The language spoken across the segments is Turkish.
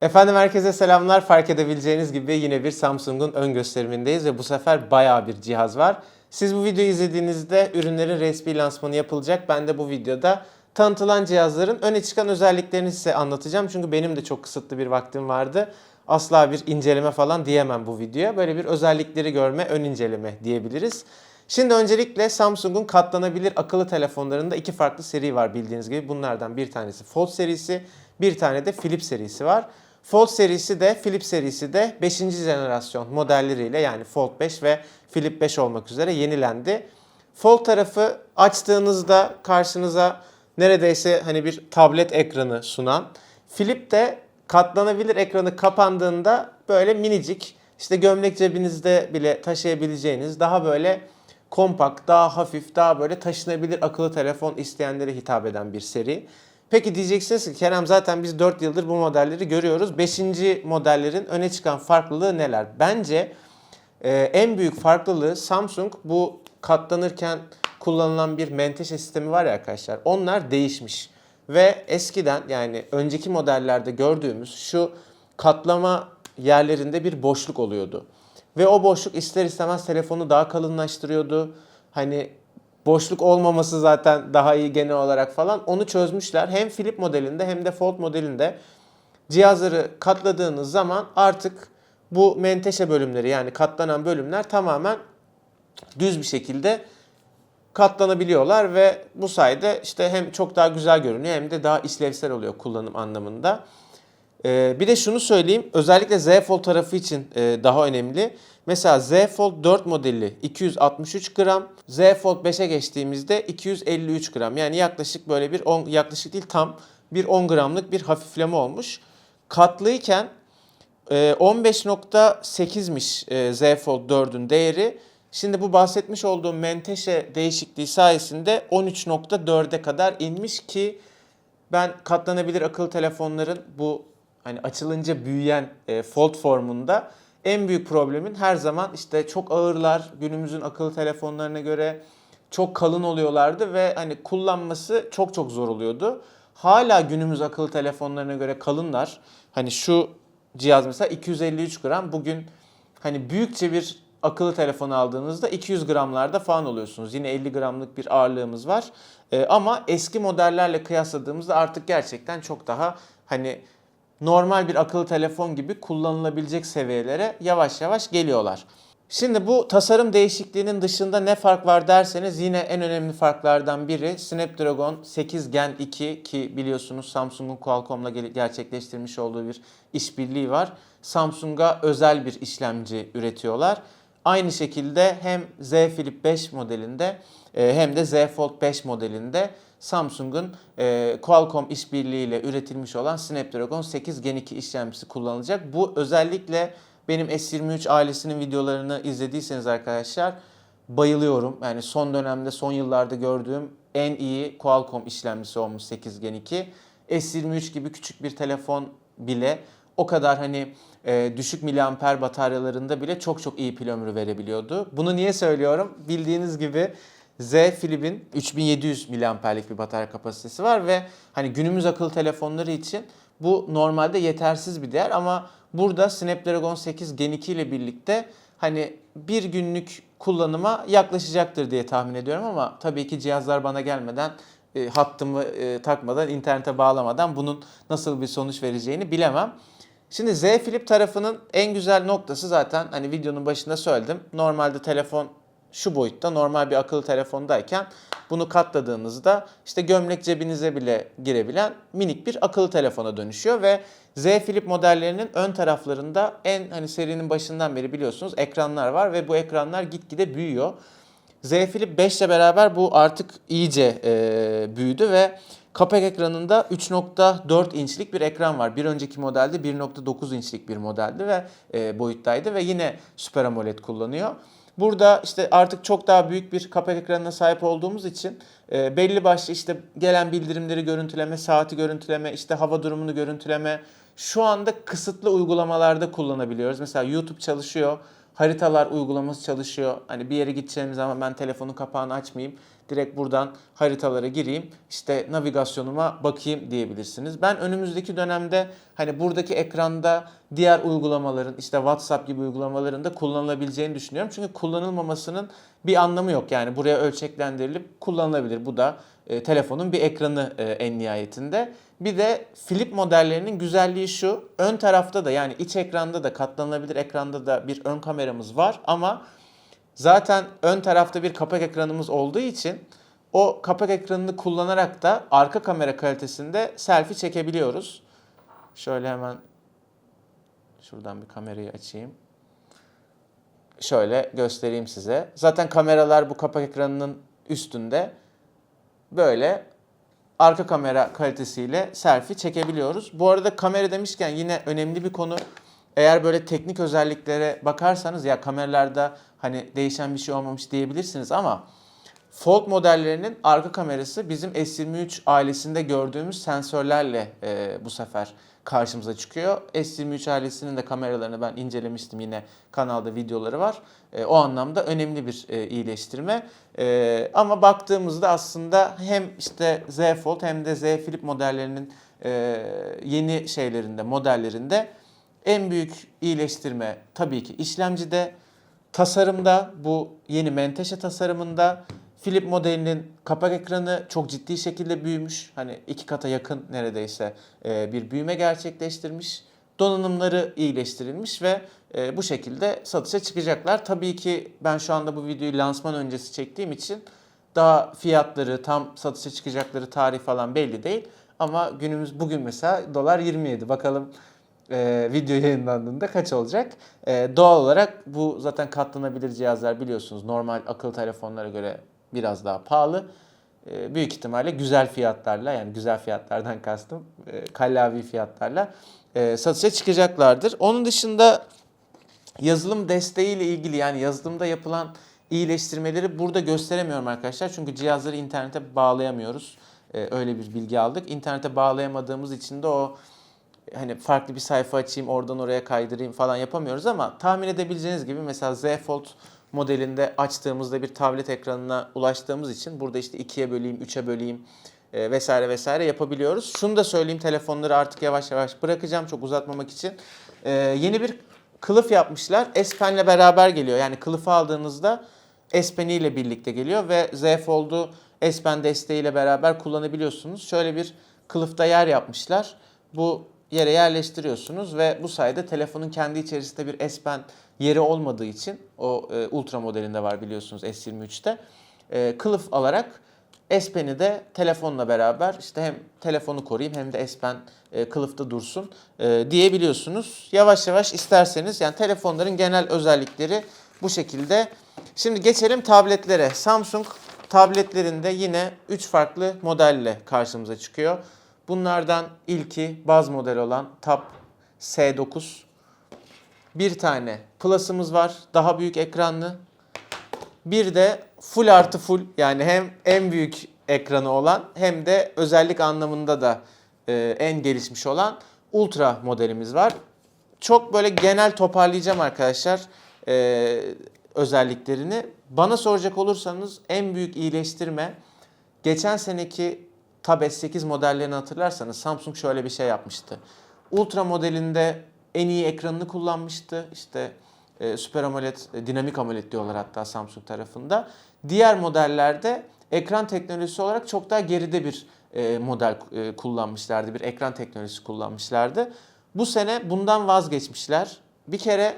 Efendim herkese selamlar. Fark edebileceğiniz gibi yine bir Samsung'un ön gösterimindeyiz ve bu sefer bayağı bir cihaz var. Siz bu videoyu izlediğinizde ürünlerin resmi lansmanı yapılacak. Ben de bu videoda tanıtılan cihazların öne çıkan özelliklerini size anlatacağım. Çünkü benim de çok kısıtlı bir vaktim vardı. Asla bir inceleme falan diyemem bu videoya. Böyle bir özellikleri görme, ön inceleme diyebiliriz. Şimdi öncelikle Samsung'un katlanabilir akıllı telefonlarında iki farklı seri var bildiğiniz gibi. Bunlardan bir tanesi Fold serisi, bir tane de Flip serisi var. Fold serisi de Flip serisi de 5. jenerasyon modelleriyle yani Fold 5 ve Flip 5 olmak üzere yenilendi. Fold tarafı açtığınızda karşınıza neredeyse hani bir tablet ekranı sunan. Flip de katlanabilir ekranı kapandığında böyle minicik işte gömlek cebinizde bile taşıyabileceğiniz daha böyle kompakt, daha hafif, daha böyle taşınabilir akıllı telefon isteyenlere hitap eden bir seri. Peki diyeceksiniz ki Kerem zaten biz 4 yıldır bu modelleri görüyoruz. 5. modellerin öne çıkan farklılığı neler? Bence e, en büyük farklılığı Samsung bu katlanırken kullanılan bir menteşe sistemi var ya arkadaşlar. Onlar değişmiş. Ve eskiden yani önceki modellerde gördüğümüz şu katlama yerlerinde bir boşluk oluyordu. Ve o boşluk ister istemez telefonu daha kalınlaştırıyordu. Hani boşluk olmaması zaten daha iyi genel olarak falan. Onu çözmüşler. Hem Flip modelinde hem de Fold modelinde cihazları katladığınız zaman artık bu menteşe bölümleri yani katlanan bölümler tamamen düz bir şekilde katlanabiliyorlar ve bu sayede işte hem çok daha güzel görünüyor hem de daha işlevsel oluyor kullanım anlamında. Ee, bir de şunu söyleyeyim özellikle Z Fold tarafı için e, daha önemli. Mesela Z Fold 4 modeli 263 gram, Z Fold 5'e geçtiğimizde 253 gram. Yani yaklaşık böyle bir 10 yaklaşık değil tam bir 10 gramlık bir hafifleme olmuş. Katlıyken e, 15.8'miş e, Z Fold 4'ün değeri. Şimdi bu bahsetmiş olduğum menteşe değişikliği sayesinde 13.4'e kadar inmiş ki ben katlanabilir akıllı telefonların bu hani açılınca büyüyen e, fold formunda en büyük problemin her zaman işte çok ağırlar günümüzün akıllı telefonlarına göre çok kalın oluyorlardı ve hani kullanması çok çok zor oluyordu. Hala günümüz akıllı telefonlarına göre kalınlar. Hani şu cihaz mesela 253 gram bugün hani büyükçe bir akıllı telefon aldığınızda 200 gramlarda falan oluyorsunuz. Yine 50 gramlık bir ağırlığımız var. Ee, ama eski modellerle kıyasladığımızda artık gerçekten çok daha hani normal bir akıllı telefon gibi kullanılabilecek seviyelere yavaş yavaş geliyorlar. Şimdi bu tasarım değişikliğinin dışında ne fark var derseniz yine en önemli farklardan biri Snapdragon 8 Gen 2 ki biliyorsunuz Samsung'un Qualcomm'la gerçekleştirmiş olduğu bir işbirliği var. Samsung'a özel bir işlemci üretiyorlar. Aynı şekilde hem Z Flip 5 modelinde e, hem de Z Fold 5 modelinde Samsung'un e, Qualcomm işbirliğiyle üretilmiş olan Snapdragon 8 Gen 2 işlemcisi kullanılacak. Bu özellikle benim S23 ailesinin videolarını izlediyseniz arkadaşlar bayılıyorum. Yani son dönemde son yıllarda gördüğüm en iyi Qualcomm işlemcisi olmuş 8 Gen 2. S23 gibi küçük bir telefon bile o kadar hani e, düşük miliamper bataryalarında bile çok çok iyi pil ömrü verebiliyordu. Bunu niye söylüyorum? Bildiğiniz gibi Z Flip'in 3700 miliamperlik bir batarya kapasitesi var ve hani günümüz akıllı telefonları için bu normalde yetersiz bir değer ama burada Snapdragon 8 Gen 2 ile birlikte hani bir günlük kullanıma yaklaşacaktır diye tahmin ediyorum ama tabii ki cihazlar bana gelmeden e, hattımı e, takmadan, internete bağlamadan bunun nasıl bir sonuç vereceğini bilemem. Şimdi Z Flip tarafının en güzel noktası zaten hani videonun başında söyledim. Normalde telefon şu boyutta normal bir akıllı telefondayken bunu katladığınızda işte gömlek cebinize bile girebilen minik bir akıllı telefona dönüşüyor ve Z Flip modellerinin ön taraflarında en hani serinin başından beri biliyorsunuz ekranlar var ve bu ekranlar gitgide büyüyor. Z Flip 5 ile beraber bu artık iyice e, büyüdü ve kapak ekranında 3.4 inçlik bir ekran var. Bir önceki modelde 1.9 inçlik bir modeldi ve e, boyuttaydı ve yine Super AMOLED kullanıyor. Burada işte artık çok daha büyük bir kapak ekranına sahip olduğumuz için e, belli başlı işte gelen bildirimleri görüntüleme, saati görüntüleme, işte hava durumunu görüntüleme şu anda kısıtlı uygulamalarda kullanabiliyoruz. Mesela YouTube çalışıyor. haritalar uygulaması çalışıyor. Hani bir yere gideceğim zaman ben telefonun kapağını açmayayım. Direkt buradan haritalara gireyim. işte navigasyonuma bakayım diyebilirsiniz. Ben önümüzdeki dönemde hani buradaki ekranda diğer uygulamaların işte WhatsApp gibi uygulamaların da kullanılabileceğini düşünüyorum. Çünkü kullanılmamasının bir anlamı yok. Yani buraya ölçeklendirilip kullanılabilir. Bu da e, telefonun bir ekranı e, en nihayetinde. Bir de flip modellerinin güzelliği şu. Ön tarafta da yani iç ekranda da katlanabilir ekranda da bir ön kameramız var ama zaten ön tarafta bir kapak ekranımız olduğu için o kapak ekranını kullanarak da arka kamera kalitesinde selfie çekebiliyoruz. Şöyle hemen şuradan bir kamerayı açayım. Şöyle göstereyim size. Zaten kameralar bu kapak ekranının üstünde böyle arka kamera kalitesiyle selfie çekebiliyoruz. Bu arada kamera demişken yine önemli bir konu. Eğer böyle teknik özelliklere bakarsanız ya kameralarda hani değişen bir şey olmamış diyebilirsiniz ama Fold modellerinin arka kamerası bizim S23 ailesinde gördüğümüz sensörlerle e, bu sefer karşımıza çıkıyor. S23 ailesinin de kameralarını ben incelemiştim yine kanalda videoları var. E, o anlamda önemli bir e, iyileştirme. E, ama baktığımızda aslında hem işte Z Fold hem de Z Flip modellerinin e, yeni şeylerinde, modellerinde en büyük iyileştirme tabii ki işlemcide, tasarımda bu yeni menteşe tasarımında Flip modelinin kapak ekranı çok ciddi şekilde büyümüş. Hani iki kata yakın neredeyse e, bir büyüme gerçekleştirmiş. Donanımları iyileştirilmiş ve e, bu şekilde satışa çıkacaklar. Tabii ki ben şu anda bu videoyu lansman öncesi çektiğim için daha fiyatları, tam satışa çıkacakları tarih falan belli değil. Ama günümüz bugün mesela dolar 27. Bakalım e, video yayınlandığında kaç olacak? E, doğal olarak bu zaten katlanabilir cihazlar biliyorsunuz. Normal akıllı telefonlara göre biraz daha pahalı. E, büyük ihtimalle güzel fiyatlarla yani güzel fiyatlardan kastım e, kallavi fiyatlarla e, satışa çıkacaklardır. Onun dışında yazılım desteğiyle ilgili yani yazılımda yapılan iyileştirmeleri burada gösteremiyorum arkadaşlar. Çünkü cihazları internete bağlayamıyoruz. E, öyle bir bilgi aldık. İnternete bağlayamadığımız için de o hani farklı bir sayfa açayım oradan oraya kaydırayım falan yapamıyoruz ama tahmin edebileceğiniz gibi mesela Z Fold modelinde açtığımızda bir tablet ekranına ulaştığımız için burada işte ikiye böleyim, üçe böleyim e, vesaire vesaire yapabiliyoruz. Şunu da söyleyeyim telefonları artık yavaş yavaş bırakacağım çok uzatmamak için. E, yeni bir kılıf yapmışlar. S Pen'le beraber geliyor. Yani kılıfı aldığınızda S Pen ile birlikte geliyor ve Z Fold'u S Pen desteğiyle beraber kullanabiliyorsunuz. Şöyle bir kılıfta yer yapmışlar. Bu yere yerleştiriyorsunuz ve bu sayede telefonun kendi içerisinde bir S Pen yeri olmadığı için o e, Ultra modelinde var biliyorsunuz S23'te. E, kılıf alarak S Pen'i de telefonla beraber işte hem telefonu koruyayım hem de S Pen e, kılıfta dursun e, diyebiliyorsunuz. Yavaş yavaş isterseniz yani telefonların genel özellikleri bu şekilde. Şimdi geçelim tabletlere. Samsung tabletlerinde yine 3 farklı modelle karşımıza çıkıyor. Bunlardan ilki baz model olan Tab S9. Bir tane Plus'ımız var. Daha büyük ekranlı. Bir de full artı full yani hem en büyük ekranı olan hem de özellik anlamında da e, en gelişmiş olan Ultra modelimiz var. Çok böyle genel toparlayacağım arkadaşlar e, özelliklerini. Bana soracak olursanız en büyük iyileştirme geçen seneki Tab S8 modellerini hatırlarsanız Samsung şöyle bir şey yapmıştı. Ultra modelinde en iyi ekranını kullanmıştı. İşte e, Super AMOLED, e, dinamik AMOLED diyorlar hatta Samsung tarafında. Diğer modellerde ekran teknolojisi olarak çok daha geride bir e, model e, kullanmışlardı. Bir ekran teknolojisi kullanmışlardı. Bu sene bundan vazgeçmişler. Bir kere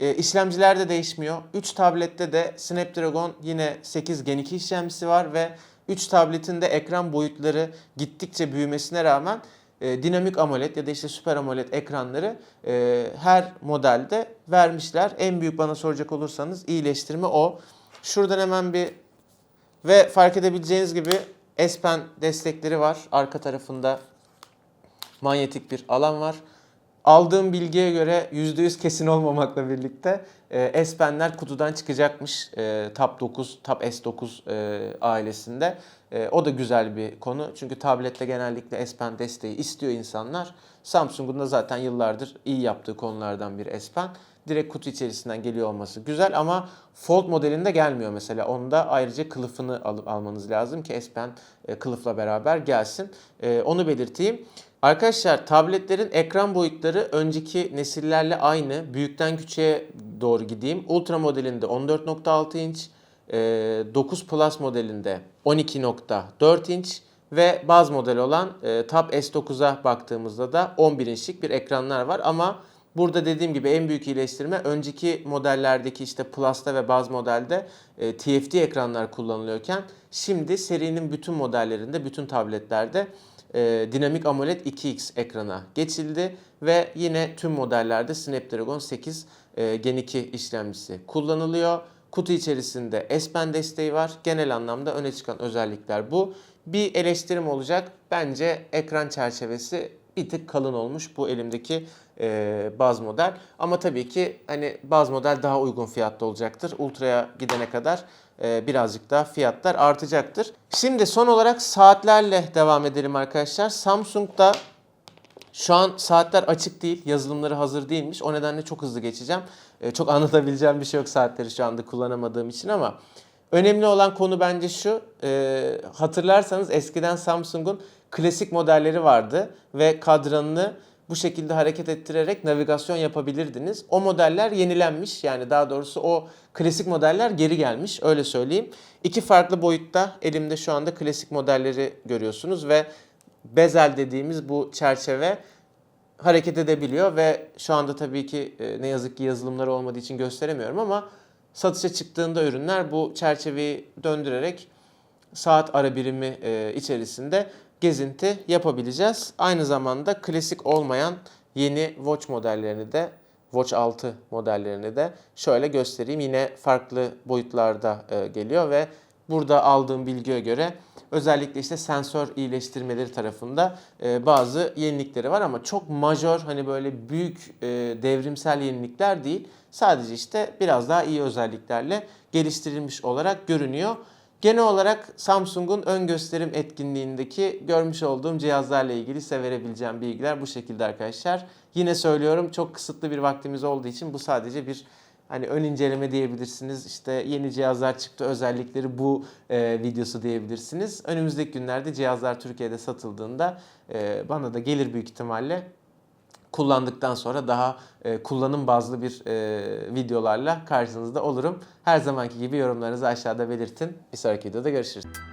e, işlemciler de değişmiyor. 3 tablette de Snapdragon yine 8 Gen 2 işlemcisi var ve 3 tabletin de ekran boyutları gittikçe büyümesine rağmen e, dinamik AMOLED ya da işte Super AMOLED ekranları e, her modelde vermişler. En büyük bana soracak olursanız iyileştirme o. Şuradan hemen bir ve fark edebileceğiniz gibi S Pen destekleri var. Arka tarafında manyetik bir alan var. Aldığım bilgiye göre %100 kesin olmamakla birlikte e, S Pen'ler kutudan çıkacakmış e, Tab 9, Tab S9 e, ailesinde. E, o da güzel bir konu. Çünkü tablette genellikle S Pen desteği istiyor insanlar. Samsung'un da zaten yıllardır iyi yaptığı konulardan bir S Pen. Direkt kutu içerisinden geliyor olması güzel ama Fold modelinde gelmiyor mesela. Onda ayrıca kılıfını alıp almanız lazım ki S Pen e, kılıfla beraber gelsin. E, onu belirteyim. Arkadaşlar tabletlerin ekran boyutları önceki nesillerle aynı. Büyükten küçüğe doğru gideyim. Ultra modelinde 14.6 inç, e, 9 Plus modelinde 12.4 inç ve baz model olan e, Tab S9'a baktığımızda da 11 inçlik bir ekranlar var ama Burada dediğim gibi en büyük iyileştirme önceki modellerdeki işte Plus'ta ve baz modelde e, TFT ekranlar kullanılıyorken şimdi serinin bütün modellerinde, bütün tabletlerde e, dinamik AMOLED 2X ekrana geçildi ve yine tüm modellerde Snapdragon 8 e, Gen 2 işlemcisi kullanılıyor. Kutu içerisinde S Pen desteği var. Genel anlamda öne çıkan özellikler bu. Bir eleştirim olacak. Bence ekran çerçevesi bir tık kalın olmuş bu elimdeki e, baz model. Ama tabii ki hani baz model daha uygun fiyatta olacaktır. Ultra'ya gidene kadar e, birazcık daha fiyatlar artacaktır. Şimdi son olarak saatlerle devam edelim arkadaşlar. Samsung'da şu an saatler açık değil, yazılımları hazır değilmiş. O nedenle çok hızlı geçeceğim. E, çok anlatabileceğim bir şey yok saatleri şu anda kullanamadığım için ama önemli olan konu bence şu. E, hatırlarsanız eskiden Samsung'un klasik modelleri vardı ve kadranını bu şekilde hareket ettirerek navigasyon yapabilirdiniz. O modeller yenilenmiş. Yani daha doğrusu o klasik modeller geri gelmiş. Öyle söyleyeyim. İki farklı boyutta elimde şu anda klasik modelleri görüyorsunuz ve bezel dediğimiz bu çerçeve hareket edebiliyor ve şu anda tabii ki e, ne yazık ki yazılımları olmadığı için gösteremiyorum ama satışa çıktığında ürünler bu çerçeveyi döndürerek saat ara birimi e, içerisinde gezinti yapabileceğiz. Aynı zamanda klasik olmayan yeni watch modellerini de Watch 6 modellerini de şöyle göstereyim. Yine farklı boyutlarda e, geliyor ve burada aldığım bilgiye göre özellikle işte sensör iyileştirmeleri tarafında e, bazı yenilikleri var ama çok majör hani böyle büyük e, devrimsel yenilikler değil. Sadece işte biraz daha iyi özelliklerle geliştirilmiş olarak görünüyor. Genel olarak Samsung'un ön gösterim etkinliğindeki görmüş olduğum cihazlarla ilgili size verebileceğim bilgiler bu şekilde arkadaşlar. Yine söylüyorum çok kısıtlı bir vaktimiz olduğu için bu sadece bir hani ön inceleme diyebilirsiniz. İşte yeni cihazlar çıktı özellikleri bu e, videosu diyebilirsiniz. Önümüzdeki günlerde cihazlar Türkiye'de satıldığında e, bana da gelir büyük ihtimalle kullandıktan sonra daha e, kullanım bazlı bir e, videolarla karşınızda olurum. Her zamanki gibi yorumlarınızı aşağıda belirtin. Bir sonraki videoda görüşürüz.